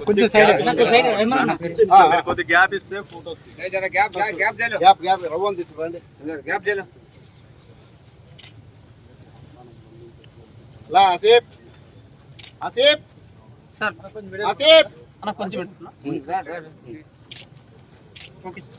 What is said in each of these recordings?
కొంచెం సైడ్ కొద్ది గ్యాప్ ఇస్తే photo gap gap gap gap రవ్వం తీసుకురండి గ్యాప్ చేయలేదు లా ఆసిఫ్ ఆసిఫ్ సార్ ఆసిఫ్ అన్న కొంచెం పెట్టుకున్నా ఓకే సార్.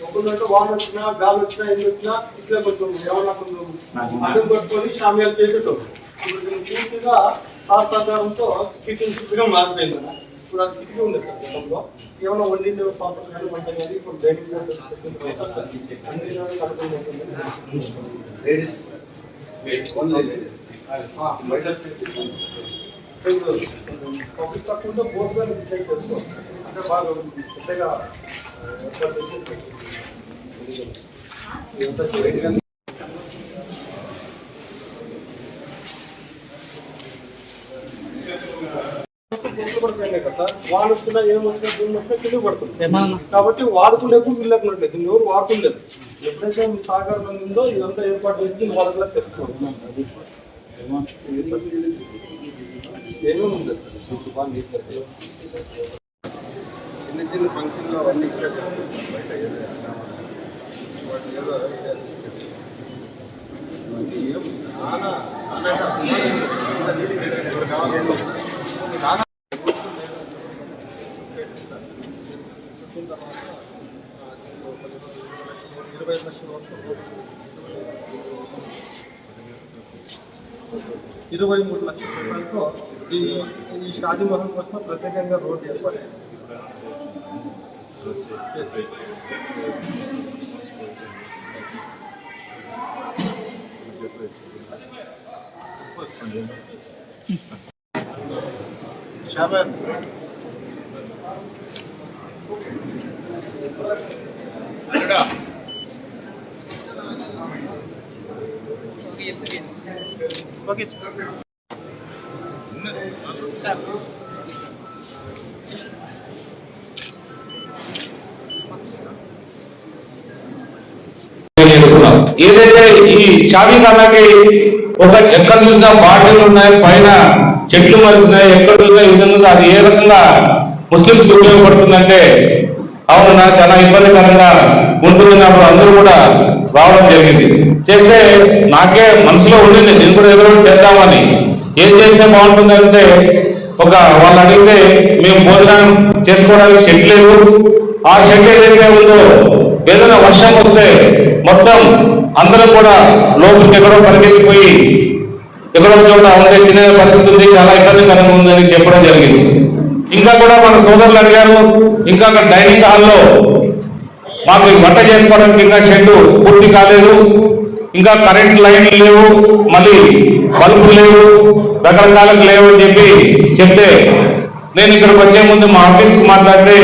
అంటే వాటర్ వచ్చినా గాలి వచ్చినా ఏం వచ్చినా ఇట్లా కొంచెం ఏమన్నా కొంచెం అడుగు పట్టుకొని చేసేటోళ్ళు. ఇప్పుడు పూర్తిగా సహకారంతో కిచెన్ మారిపోయింది ఇప్పుడు అది కిటికీ ఉంది సార్ గతంలో ఏమైనా వండింది పాత్రలు కానీ వంట కానీ ఇప్పుడు డైనింగ్ తక్కువ బోర్డు గారు చేసుకో అంటే బాగా పెద్దగా వాళ్ళు వచ్చినా ఏం వచ్చినా భూమి వచ్చినా కాబట్టి వాడుకునేప్పుడు వీళ్ళకి ఉండలేదు దీన్ని ఎవరు వాడుకోలేదు ఎప్పుడైతే మీ సహకారం ఉందో ఇదంతా ఏర్పాటు చేసి దీన్ని వాళ్ళకి తెచ్చుకోవాలి. ఏమేమి ఉంది? సార్ బాగా చిన్న చిన్న ఫంక్షన్లో అవన్నీ ఇక్కడ చేసుకుంటాం బయట ఏదో వాటి ఏదో idea ఏం చాలా ఇప్పుడు ఇరవై లక్షల ఇరవై మూడు లక్షల రూపాయలతో ఈ ఈ షాదీ మహల్ కోసం ప్రత్యేకంగా రోడ్డు ఏర్పాటు షాబాన్ ఓకే సార్ సార్ ఎందుకంటే ఈ షాదీ ఖానాకి ఒక ఎక్కడ చూసినా బాటిల్ ఉన్నాయి పైన చెట్లు మలుస్తున్నాయి ఎక్కడ చూసినా ఈ విధంగా అది ఏ రకంగా ముస్లింస్ ఉపయోగపడుతుందంటే అవును నా చాలా ఇబ్బందికరంగా ఉంటుంది అప్పుడు అందరూ కూడా రావడం జరిగింది. చేస్తే నాకే మనసులో ఉండింది నేను కూడా ఎవరో చేద్దామని. ఏం చేస్తే బాగుంటుందంటే ఒక వాళ్ళు అడిగితే మేము భోజనం చేసుకోవడానికి షెడ్ లేదు. ఆ షెడ్ ఏదైతే ఉందో ఏదైనా వర్షం వస్తే మొత్తం అందరం కూడా లోపలికి ఎక్కడో పరిగెత్తిపోయి ఎక్కడో చోట ఉండే తినే పరిస్థితి ఉంది చాలా ఇబ్బందికరంగా ఉందని చెప్పడం జరిగింది. ఇంకా కూడా మన సోదరులు అడిగారు ఇంకా అక్కడ డైనింగ్ హాల్లో మాకు వంట చేసుకోవడానికి ఇంకా షెడ్ పూర్తి కాలేదు ఇంకా కరెంట్ లైన్లు లేవు మళ్ళీ బల్బులు లేవు రకరకాలకు లేవు అని చెప్పి చెప్తే నేను ఇక్కడికి వచ్చే ముందు మా ఆఫీస్కి మాట్లాడితే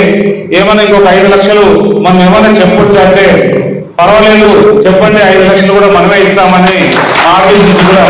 ఏమైనా ఇంకొక ఐదు లక్షలు మనం ఏమైనా చెప్పొచ్చు అంటే పర్వాలేదు చెప్పండి ఐదు లక్షలు కూడా మనమే ఇస్తామని మా ఆఫీస్ నుంచి కూడా